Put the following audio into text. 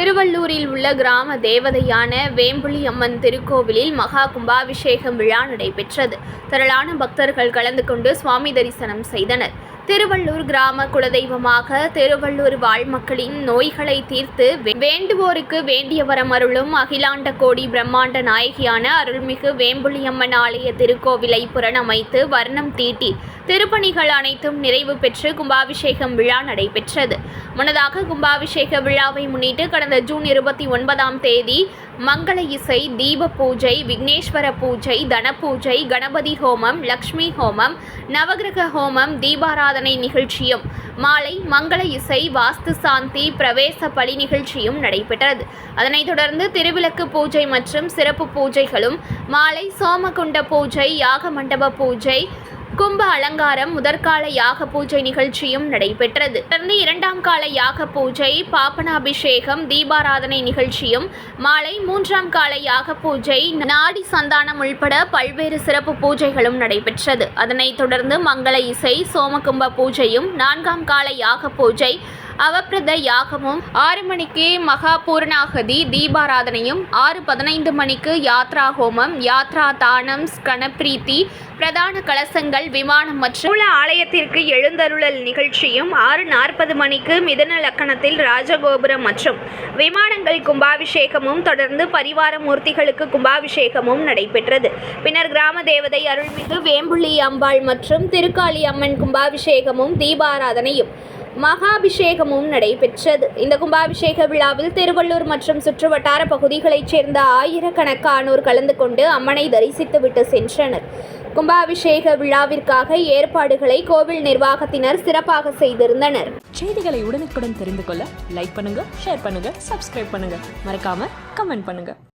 திருவள்ளூரில் உள்ள கிராம தேவதையான வேம்புலி அம்மன் திருக்கோவிலில் மகா கும்பாபிஷேகம் விழா நடைபெற்றது. திரளான பக்தர்கள் கலந்து கொண்டு சுவாமி தரிசனம் செய்தனர். திருவள்ளூர் கிராம குலதெய்வமாக திருவள்ளூர் வாழ் மக்களின் நோய்களை தீர்த்து வே- வேண்டுவோருக்கு வேண்டிய வரம் அருளும் அகிலாண்ட கோடி பிரம்மாண்ட நாயகியான அருள்மிகு வேம்புலியம்மன் ஆலய திருக்கோவிலை புறணமைத்து வர்ணம் தீட்டி திருப்பணிகள் அனைத்தும் நிறைவு பெற்று கும்பாபிஷேகம் விழா நடைபெற்றது. முன்னதாக கும்பாபிஷேக விழாவை முன்னிட்டு கடந்த ஜூன் இருபத்தி ஒன்பதாம் தேதி மங்கள இசை தீப பூஜை விக்னேஸ்வர பூஜை தனபூஜை கணபதி ஹோமம் லக்ஷ்மி ஹோமம் நவகிரக ஹோமம் தீபாராதனை நிகழ்ச்சியும் மாலை மங்கள இசை வாஸ்து சாந்தி பிரவேச பலி நிகழ்ச்சியும் நடைபெற்றது. அதனைத் தொடர்ந்து திருவிளக்கு பூஜை மற்றும் சிறப்பு பூஜைகளும் மாலை சோமகுண்ட பூஜை யாக மண்டப பூஜை கும்ப அலங்காரம் முதற்கால யாக பூஜை நிகழ்ச்சியும் நடைபெற்றது. தொடர்ந்து இரண்டாம் கால யாக பூஜை பாபனாபிஷேகம் தீபாராதனை நிகழ்ச்சியும் மாலை மூன்றாம் கால யாக பூஜை நாடி சந்தானம் உள்பட பல்வேறு சிறப்பு பூஜைகளும் நடைபெற்றது. அதனைத் தொடர்ந்து மங்கள இசை சோமகும்ப பூஜையும் நான்காம் கால யாக பூஜை அவப்பிரத யாகமும் ஆறு மணிக்கு மகாபூர்ணாகதி தீபாராதனையும் ஆறு பதினைந்து மணிக்கு யாத்ரா ஹோமம் யாத்ரா தானம் கணப்ரீத்தி பிரதான கலசங்கள் விமானம் மற்றும் மூல ஆலயத்திற்கு எழுந்தருளல் நிகழ்ச்சியும் ஆறு நாற்பது மணிக்கு மிதன லக்கணத்தில் ராஜகோபுரம் மற்றும் விமானங்கள் கும்பாபிஷேகமும் தொடர்ந்து பரிவார மூர்த்திகளுக்கு கும்பாபிஷேகமும் நடைபெற்றது. பின்னர் கிராம தேவதை அருள்மிகு வேம்புள்ளி அம்பாள் மற்றும் திருக்காளி அம்மன் கும்பாபிஷேகமும் தீபாராதனையும் மகாபிஷேகமும் நடைபெற்றது. இந்த கும்பாபிஷேக விழாவில் திருவள்ளூர் மற்றும் சுற்றுவட்டார பகுதிகளைச் சேர்ந்த ஆயிரக்கணக்கானோர் கலந்து கொண்டு அம்மனை தரிசித்துவிட்டு சென்றனர். கும்பாபிஷேக விழாவிற்காக ஏற்பாடுகளை கோவில் நிர்வாகத்தினர் சிறப்பாக செய்திருந்தனர். செய்திகளை உடனுக்குடன் தெரிந்து கொள்ள லைக் பண்ணுங்க ஷேர் பண்ணுங்க சப்ஸ்கிரைப் பண்ணுங்க. மறக்காம கமெண்ட் பண்ணுங்க.